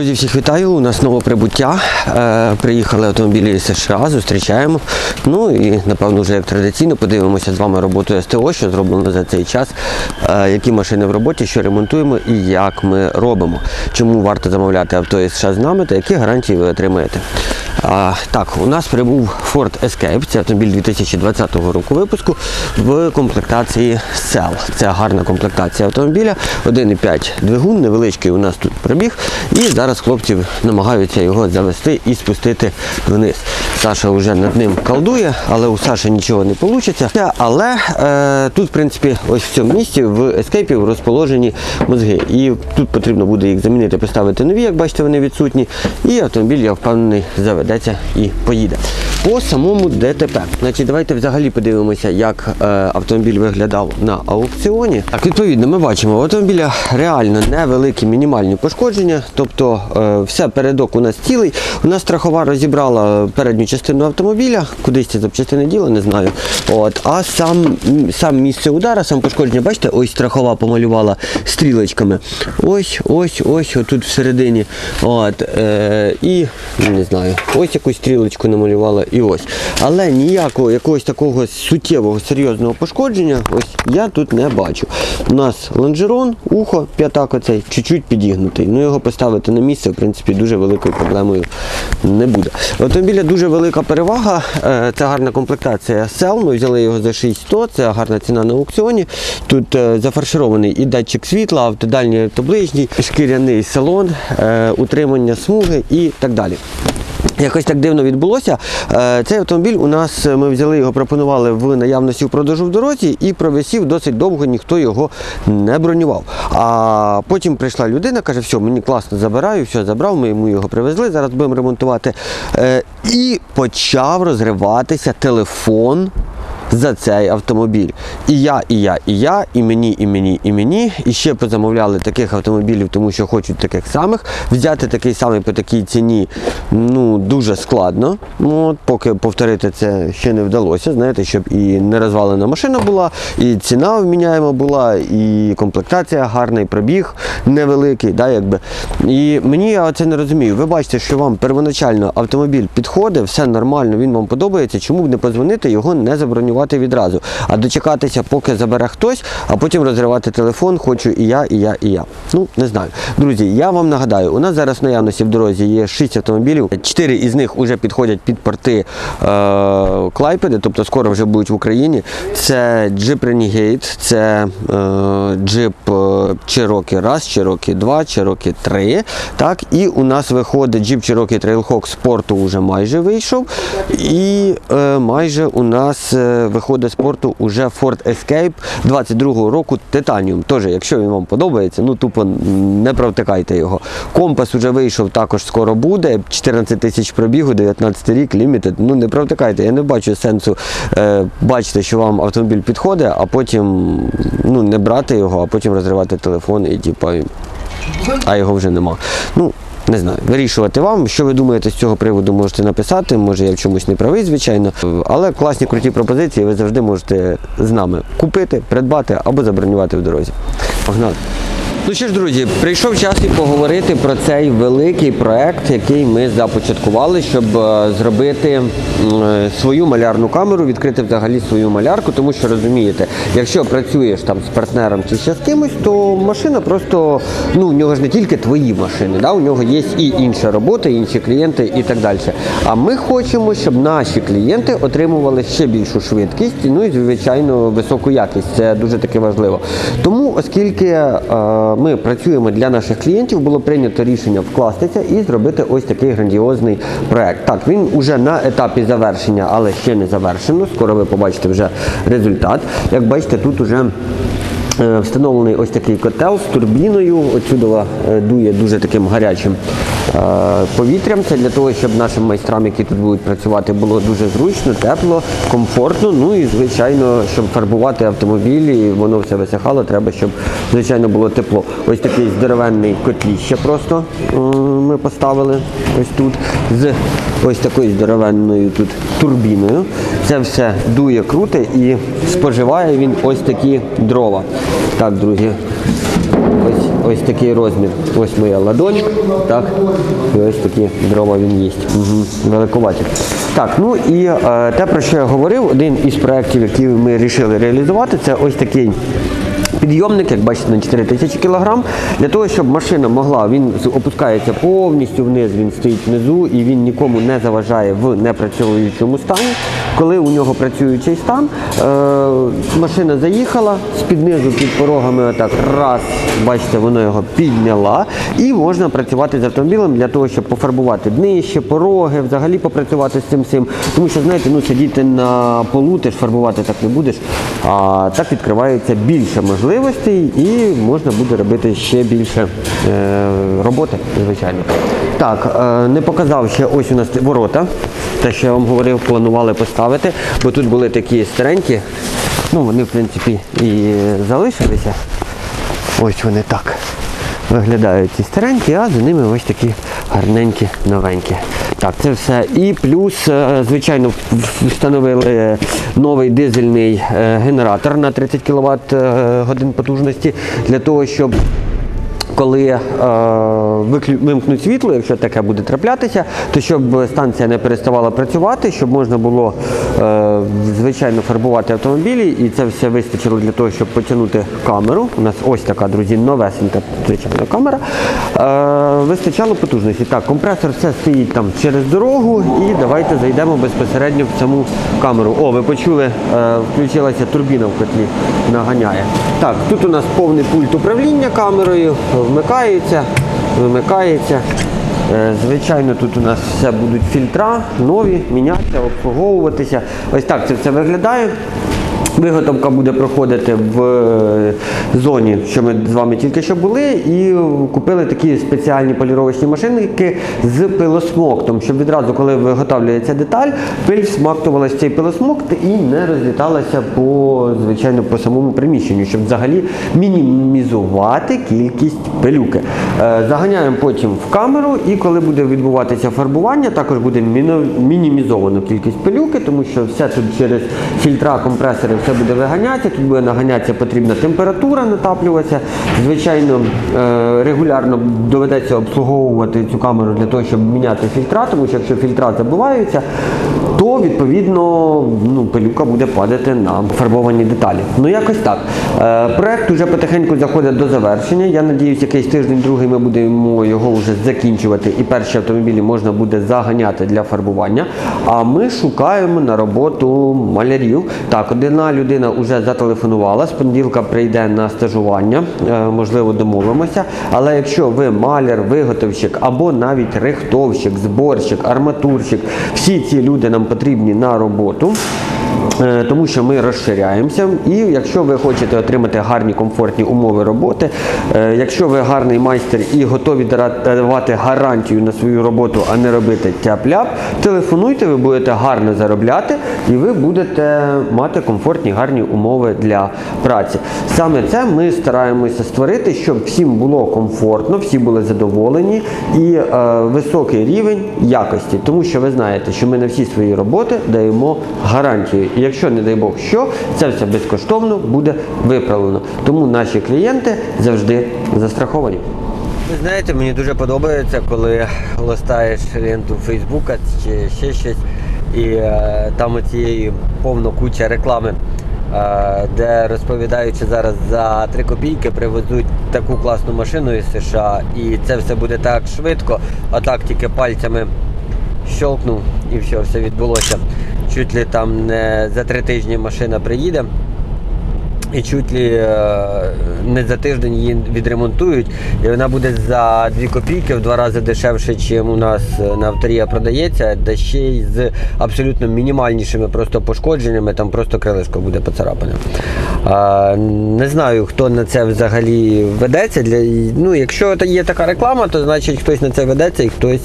Друзі, всіх вітаю. У нас нове прибуття. Е, приїхали автомобілі з США, зустрічаємо. Ну і напевно вже як традиційно подивимося з вами роботу СТО, що зроблено за цей час, е, які машини в роботі, що ремонтуємо і як ми робимо. Чому варто замовляти авто із США з нами та які гарантії ви отримаєте. А, так, у нас прибув Ford Escape, це автомобіль 2020 року випуску в комплектації Cell. Це гарна комплектація автомобіля. 1,5 двигун, невеличкий у нас тут пробіг. І зараз хлопці намагаються його завести і спустити вниз. Саша вже над ним колдує, але у Саші нічого не вийде. Але е, тут, в принципі, ось в цьому місці в Escape розположені мозги. І тут потрібно буде їх замінити, поставити нові, як бачите, вони відсутні. І автомобіль, я впевнений, заведеться і поїде. По самому ДТП. Значить, давайте взагалі подивимося, як е, автомобіль виглядав на аукціоні. Так, відповідно, ми бачимо, у автомобіля реально невеликі мінімальні пошкодження, тобто е, все передок у нас цілий. У нас страхова розібрала передню частину автомобіля, кудись ці запчастини діла, не знаю. От, а сам, сам місце удара, сам пошкодження, бачите, ось страхова помалювала стрілочками. Ось, ось, ось, отут всередині. От, е, і не знаю, ось якусь стрілочку намалювала і ось. Але ніякого якогось такого суттєвого серйозного пошкодження ось я тут не бачу. У нас лонжерон, ухо, п'ятак оцей, чуть-чуть підігнутий. Ну його поставити на місце, в принципі, дуже великою проблемою не буде. Автомобіля дуже велика перевага. е, Це гарна комплектація Cell. Ми взяли його за 6100, це гарна ціна на аукціоні. Тут е, зафарширований і датчик світла, автодальній автоближній, шкіряний салон, е, утримання смуги і так далі. Якось так дивно відбулося. Е, Цей автомобіль у нас е, ми взяли його, пропонували в наявності в продажу в дорозі і провисів досить довго, ніхто його не бронював. А потім прийшла людина, каже, все, мені класно забираю, все забрав, ми йому його привезли, зараз будемо ремонтувати. Е, І почав розриватися телефон за цей автомобіль. І я, і я, і я, і мені, і мені, і мені. І ще позамовляли таких автомобілів, тому що хочуть таких самих. Взяти такий самий по такій ціні ну, дуже складно. Ну, от, поки повторити це ще не вдалося, знаєте, щоб і не розвалена машина була, і ціна вміняєма була, і комплектація гарна, і пробіг невеликий. Да, якби. І мені я це не розумію. Ви бачите, що вам первоначально автомобіль підходить, все нормально, він вам подобається. Чому б не подзвонити, його не забронювати відразу, а дочекатися, поки забере хтось, а потім розривати телефон, хочу і я, і я, і я. Ну, не знаю. Друзі, я вам нагадаю, у нас зараз в наявності в дорозі є 6 автомобілів, 4 із них вже підходять під порти е, Клайпеди, тобто скоро вже будуть в Україні. Це Jeep Renegade, це е, Jeep е, Cherokee 1, Cherokee 2, Cherokee 3. Так, і у нас виходить Jeep Cherokee Trailhawk спорту вже майже вийшов. І е, майже у нас е, виходить спорту уже Ford Escape 22-го року Titanium. Тож, якщо він вам подобається, ну тупо не провтикайте його. Компас вже вийшов, також скоро буде. 14 тисяч пробігу, 19 рік, лімітед. Ну не провтикайте. Я не бачу сенсу е, бачити, що вам автомобіль підходить, а потім ну, не брати його, а потім розривати телефон і типа, а його вже нема. Ну, не знаю, вирішувати вам. Що ви думаєте з цього приводу, можете написати. Може я в чомусь не правий, звичайно. Але класні круті пропозиції ви завжди можете з нами купити, придбати або забронювати в дорозі. Погнали! Ну що ж, друзі, прийшов час і поговорити про цей великий проект, який ми започаткували, щоб е, зробити е, свою малярну камеру, відкрити взагалі свою малярку, тому що розумієте, якщо працюєш там з партнером чи ще з кимось, то машина просто ну у нього ж не тільки твої машини, да, у нього є і інша робота, і інші клієнти і так далі. А ми хочемо, щоб наші клієнти отримували ще більшу швидкість, ну і звичайно високу якість. Це дуже таки важливо. Тому, оскільки е, ми працюємо для наших клієнтів, було прийнято рішення вкластися і зробити ось такий грандіозний проект. Так, він уже на етапі завершення, але ще не завершено. Скоро ви побачите вже результат. Як бачите, тут уже Е, Встановлений ось такий котел з турбіною. Отсюди е, дує дуже таким гарячим повітрям. Це для того, щоб нашим майстрам, які тут будуть працювати, було дуже зручно, тепло, комфортно. Ну і звичайно, щоб фарбувати автомобілі, і воно все висихало, треба, щоб звичайно було тепло. Ось такий здоровенний котліще просто е, ми поставили ось тут з ось такою здоровенною тут турбіною. Це все дує круто і споживає він ось такі дрова. Так, друзі, ось, такий розмір. Ось моя ладонь. Так. І ось такі дрова він їсть. Угу. Великуваті. Так, ну і е, те, про що я говорив, один із проєктів, які ми вирішили реалізувати, це ось такий. Підйомник, як бачите, на 4000 кг, для того, щоб машина могла, він опускається повністю вниз, він стоїть внизу і він нікому не заважає в непрацьовуючому стані. Коли у нього працюючий стан, е, машина заїхала, з-під низу під порогами отак раз, бачите, воно його підняла, і можна працювати з автомобілем для того, щоб пофарбувати днище, пороги, взагалі попрацювати з цим всім. Тому що, знаєте, ну сидіти на полу, ти ж фарбувати так не будеш, а так відкривається більше можливостей і можна буде робити ще більше е, роботи, звичайно. Так, е, не показав ще ось у нас ворота. Те, що я вам говорив, планували поставити, бо тут були такі старенькі, ну вони в принципі і залишилися. Ось вони так виглядають ці старенькі, а за ними ось такі гарненькі, новенькі. Так, це все. І плюс, е, звичайно, встановили новий дизельний е, генератор на 30 кВт годин потужності для того, щоб коли е, вимкнуть світло, якщо таке буде траплятися, то щоб станція не переставала працювати, щоб можна було е, звичайно фарбувати автомобілі, і це все вистачило для того, щоб потягнути камеру. У нас ось така, друзі, новесенька звичайно камера. Е, вистачало потужності. Так, компресор все стоїть там через дорогу, і давайте зайдемо безпосередньо в саму камеру. О, ви почули, е, включилася турбіна в котлі, наганяє. Так, тут у нас повний пульт управління камерою, вмикається, вимикається. Е, Звичайно, тут у нас все будуть фільтра, нові, мінятися, обслуговуватися. Ось так це все виглядає. Виготовка буде проходити в е, зоні, що ми з вами тільки що були, і купили такі спеціальні поліровочні машинки з пилосмоктом, щоб відразу, коли виготовлюється деталь, пиль всмактувалася цей пилосмокт і не розліталася по звичайно по самому приміщенню, щоб взагалі мінімізувати кількість пилюки. Е, Заганяємо потім в камеру, і коли буде відбуватися фарбування, також буде мінімізовано кількість пилюки, тому що все тут через фільтра, компресори все буде виганятися, тут буде наганятися потрібна температура, натаплюватися. Звичайно, е, регулярно доведеться обслуговувати цю камеру для того, щоб міняти фільтра, тому що якщо фільтра забуваються, то відповідно ну, пилюка буде падати на фарбовані деталі. Ну якось так. Е, проект уже потихеньку заходить до завершення. Я надіюсь, якийсь тиждень, другий ми будемо його вже закінчувати, і перші автомобілі можна буде заганяти для фарбування. А ми шукаємо на роботу малярів. Так, одна людина вже зателефонувала. З понеділка прийде на стажування, е, можливо, домовимося. Але якщо ви маляр, виготовщик або навіть рихтовщик, зборщик, арматурщик, всі ці люди нам потрібні на роботу. Е, Тому що ми розширяємося, і якщо ви хочете отримати гарні комфортні умови роботи, е, якщо ви гарний майстер і готові давати гарантію на свою роботу, а не робити тяп-ляп, телефонуйте, ви будете гарно заробляти і ви будете мати комфортні гарні умови для праці. Саме це ми стараємося створити, щоб всім було комфортно, всі були задоволені і е, високий рівень якості. Тому що ви знаєте, що ми на всі свої роботи даємо гарантію. Якщо, не дай Бог, що, це все безкоштовно буде виправлено. Тому наші клієнти завжди застраховані. Ви знаєте, мені дуже подобається, коли листаєш ленту Фейсбука чи ще щось, і е, там оцієї повно куча реклами, е, де розповідаючи зараз за 3 копійки привезуть таку класну машину із США, і це все буде так швидко, а так тільки пальцями щелкнув і все, все відбулося. Чуть ли там не за три тижні машина приїде. І чуть ли е, не за тиждень її відремонтують, і вона буде за 2 копійки в два рази дешевше, ніж у нас е, на авторія продається, да ще й з абсолютно мінімальнішими просто пошкодженнями, там просто крилишко буде поцарапане. Не знаю, хто на це взагалі ведеться. Для, ну, якщо є така реклама, то значить хтось на це ведеться і хтось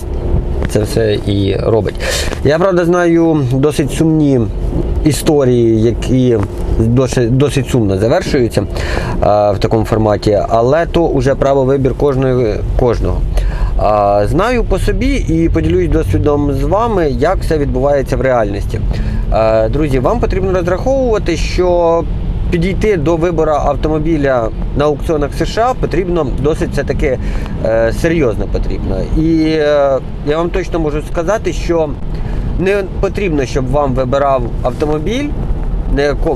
це все і робить. Я правда знаю досить сумні історії, які досить, досить сумно завершуються а, в такому форматі, але то вже право вибір кожного. кожного. А, знаю по собі і поділюсь досвідом з вами, як все відбувається в реальності. А, друзі, вам потрібно розраховувати, що підійти до вибору автомобіля на аукціонах США потрібно досить все таки е, серйозно потрібно. І е, я вам точно можу сказати, що не потрібно, щоб вам вибирав автомобіль,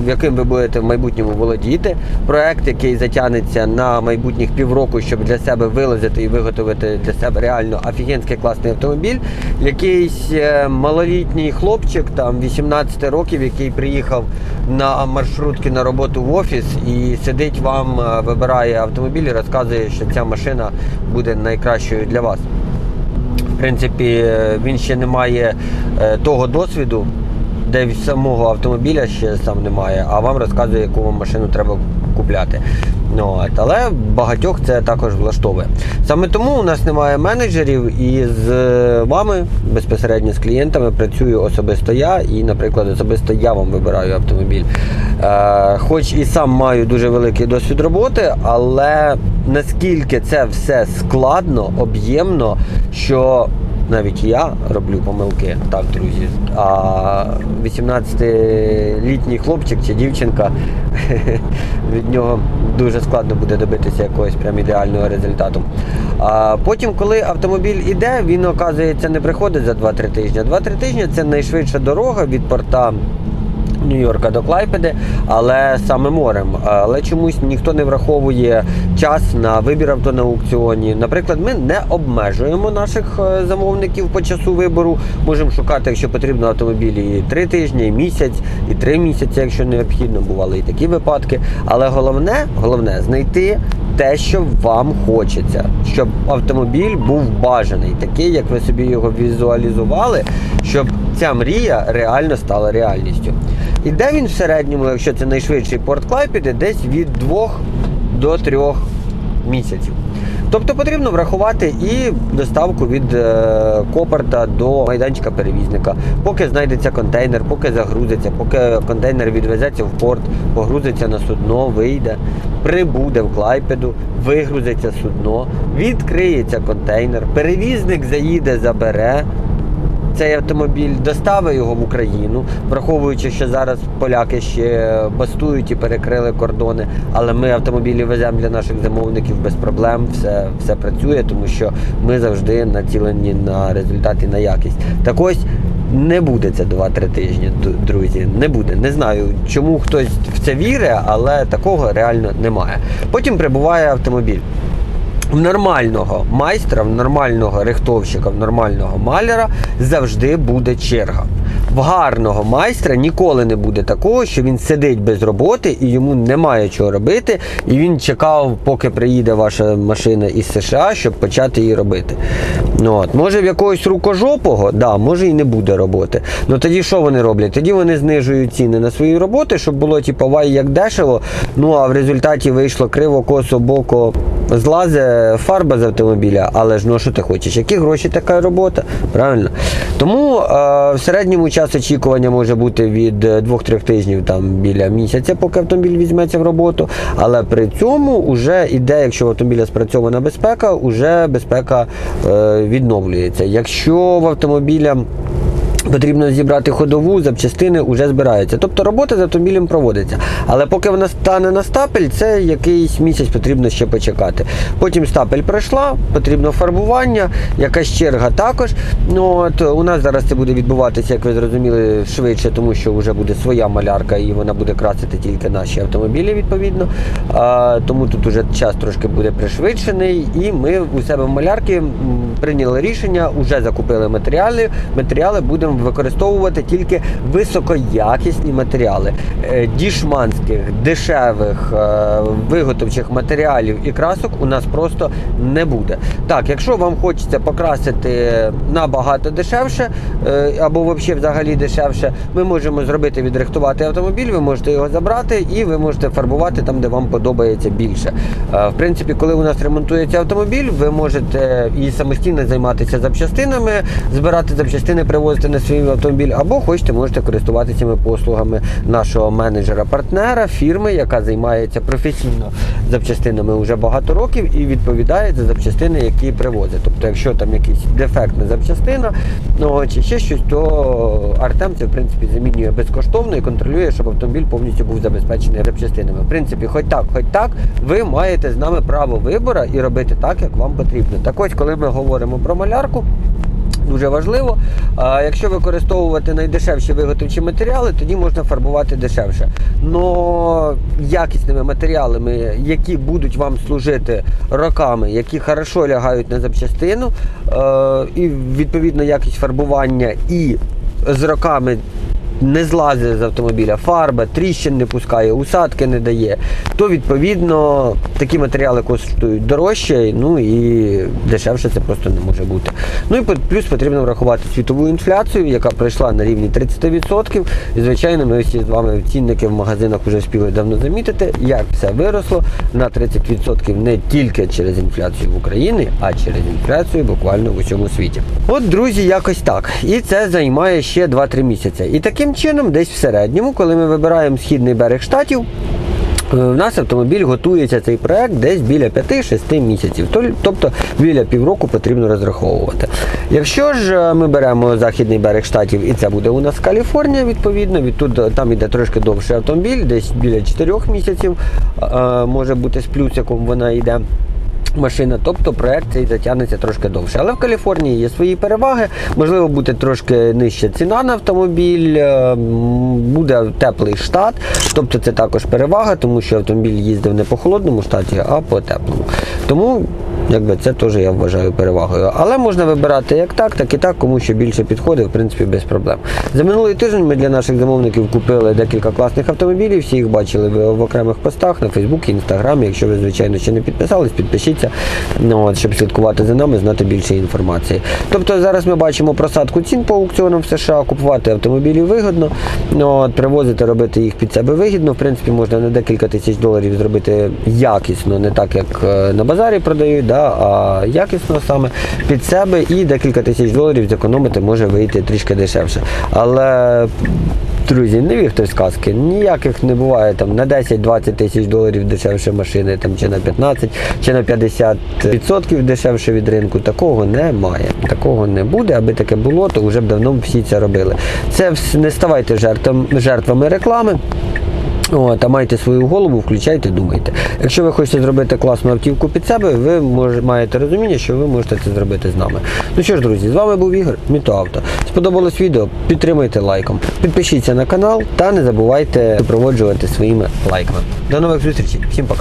яким ви будете в майбутньому володіти. Проект, який затягнеться на майбутніх півроку, щоб для себе вилазити і виготовити для себе реально офігенський класний автомобіль. Якийсь е, малолітній хлопчик, там 18 років, який приїхав на маршрутки на роботу в офіс і сидить вам, е, вибирає автомобіль і розказує, що ця машина буде найкращою для вас. В принципі, е, він ще не має того досвіду, де самого автомобіля ще сам немає, а вам розказує, яку вам машину треба купляти. Ну, от, але багатьох це також влаштовує. Саме тому у нас немає менеджерів, і з е, вами безпосередньо з клієнтами працюю особисто я, і, наприклад, особисто я вам вибираю автомобіль. Е, хоч і сам маю дуже великий досвід роботи, але наскільки це все складно, об'ємно, що навіть я роблю помилки, так, друзі. А 18-літній хлопчик чи дівчинка від нього дуже складно буде добитися якогось прям ідеального результату. А потім, коли автомобіль іде, він оказується не приходить за 2-3 тижні. 2-3 тижні це найшвидша дорога від порта. Нью-Йорка до Клайпеди, але саме морем. Але чомусь ніхто не враховує час на вибір авто на аукціоні. Наприклад, ми не обмежуємо наших е, замовників по часу вибору. Можемо шукати, якщо потрібно, автомобілі і три тижні, і місяць, і три місяці, якщо необхідно. Бували і такі випадки. Але головне, головне знайти те, що вам хочеться, щоб автомобіль був бажаний, такий, як ви собі його візуалізували, щоб ця мрія реально стала реальністю. І де він в середньому, якщо це найшвидший порт Клайпеди, десь від 2 до 3 місяців. Тобто потрібно врахувати і доставку від е, копорта до майданчика перевізника. Поки знайдеться контейнер, поки загрузиться, поки контейнер відвезеться в порт, погрузиться на судно, вийде, прибуде в Клайпеду, вигрузиться судно, відкриється контейнер, перевізник заїде, забере цей автомобіль, доставить його в Україну, враховуючи, що зараз поляки ще бастують і перекрили кордони, але ми автомобілі веземо для наших замовників без проблем, все, все працює, тому що ми завжди націлені на результат і на якість. Так ось не буде це 2-3 тижні, друзі. Не буде. Не знаю, чому хтось в це вірить, але такого реально немає. Потім прибуває автомобіль. В нормального майстра, в нормального рихтовщика, в нормального маляра завжди буде черга. В гарного майстра ніколи не буде такого, що він сидить без роботи і йому немає чого робити, і він чекав, поки приїде ваша машина із США, щоб почати її робити. Ну, от. Може в якогось рукожопого, да, може і не буде роботи. Ну тоді що вони роблять? Тоді вони знижують ціни на свої роботи, щоб було типу, вай як дешево. Ну а в результаті вийшло криво, косо, боко, злазе фарба з автомобіля, але ж ну що ти хочеш? Які гроші така робота? Правильно? Тому е, в середньому час очікування може бути від 2-3 тижнів там біля місяця, поки автомобіль візьметься в роботу. Але при цьому вже іде, якщо в автомобіля спрацьована безпека, вже безпека е, відновлюється. Якщо в автомобіля Потрібно зібрати ходову, запчастини вже збираються. Тобто робота з автомобілем проводиться. Але поки вона стане на стапель, це якийсь місяць потрібно ще почекати. Потім стапель пройшла, потрібно фарбування, якась черга також. Ну, от, у нас зараз це буде відбуватися, як ви зрозуміли, швидше, тому що вже буде своя малярка і вона буде красити тільки наші автомобілі, відповідно. А, тому тут уже час трошки буде пришвидшений. І ми у себе в малярки прийняли рішення, вже закупили матеріали. Матеріали будемо використовувати тільки високоякісні матеріали. Е, Дішманських, дешевих, е, виготовчих матеріалів і красок у нас просто не буде. Так, якщо вам хочеться покрасити набагато дешевше, е, або взагалі взагалі дешевше, ми можемо зробити відрихтувати автомобіль, ви можете його забрати і ви можете фарбувати там, де вам подобається більше. В принципі, коли у нас ремонтується автомобіль, ви можете і самостійно займатися запчастинами, збирати запчастини, привозити на свій автомобіль, або хочете, можете користуватися цими послугами нашого менеджера-партнера, фірми, яка займається професійно запчастинами вже багато років і відповідає за запчастини, які привозить. Тобто, якщо там якийсь дефектна запчастина, ну чи ще щось, то Артем це в принципі замінює безкоштовно і контролює, щоб автомобіль повністю був забезпечений запчастинами. В принципі, хоч так, хоч так, ви маєте з нами право вибору і робити так, як вам потрібно. Так ось, коли ми говоримо про малярку. Дуже важливо. А якщо використовувати найдешевші виготовчі матеріали, тоді можна фарбувати дешевше. Но якісними матеріалами, які будуть вам служити роками, які хорошо лягають на запчастину, е, і відповідно якість фарбування і з роками не злазить з автомобіля фарба, тріщин не пускає, усадки не дає, то відповідно такі матеріали коштують дорожче, ну і дешевше це просто не може бути. Ну і плюс потрібно врахувати світову інфляцію, яка прийшла на рівні 30%. І звичайно, ми всі з вами цінники в магазинах вже встигли давно замітити, як все виросло на 30% не тільки через інфляцію в Україні, а через інфляцію буквально в усьому світі. От, друзі, якось так. І це займає ще 2-3 місяці. І таким чином, десь в середньому, коли ми вибираємо східний берег штатів. е, В нас автомобіль готується цей проект десь біля 5-6 місяців, тобто біля півроку потрібно розраховувати. Якщо ж е, ми беремо західний берег штатів, і це буде у нас Каліфорнія, відповідно, відтуди там іде трошки довший автомобіль, десь біля 4 місяців, е, може бути з плюсиком вона йде машина, тобто проект цей затягнеться трошки довше. Але в Каліфорнії є свої переваги. Можливо, буде трошки нижча ціна на автомобіль, е, буде теплий штат, тобто це також перевага, тому що автомобіль їздив не по холодному штаті, а по теплому. Тому Якби це теж я вважаю перевагою. Але можна вибирати як так, так і так, кому що більше підходить, в принципі, без проблем. За минулий тиждень ми для наших замовників купили декілька класних автомобілів. Всі їх бачили в, окремих постах на Фейсбуці, Інстаграмі. Якщо ви, звичайно, ще не підписались, підпишіться, ну, от, щоб слідкувати за нами, знати більше інформації. Тобто зараз ми бачимо просадку цін по аукціонам в США, купувати автомобілі вигідно, ну, от, привозити, робити їх під себе вигідно. В принципі, можна на декілька тисяч доларів зробити якісно, не так як е, на базарі продають, да, а якісно саме під себе і декілька тисяч доларів зекономити може вийти трішки дешевше. Але Друзі, не вірте в сказки, ніяких не буває там на 10-20 тисяч доларів дешевше машини, там чи на 15, чи на 50% дешевше від ринку. Такого немає. Такого не буде. Аби таке було, то вже б давно всі це робили. Це не ставайте жертвами реклами. От, та майте свою голову, включайте, думайте. Якщо ви хочете зробити класну автівку під себе, ви мож, маєте розуміння, що ви можете це зробити з нами. Ну що ж, друзі, з вами був Ігор, Мітоавто. Сподобалось відео, підтримайте лайком, підпишіться на канал та не забувайте супроводжувати своїми лайками. До нових зустрічей, всім пока.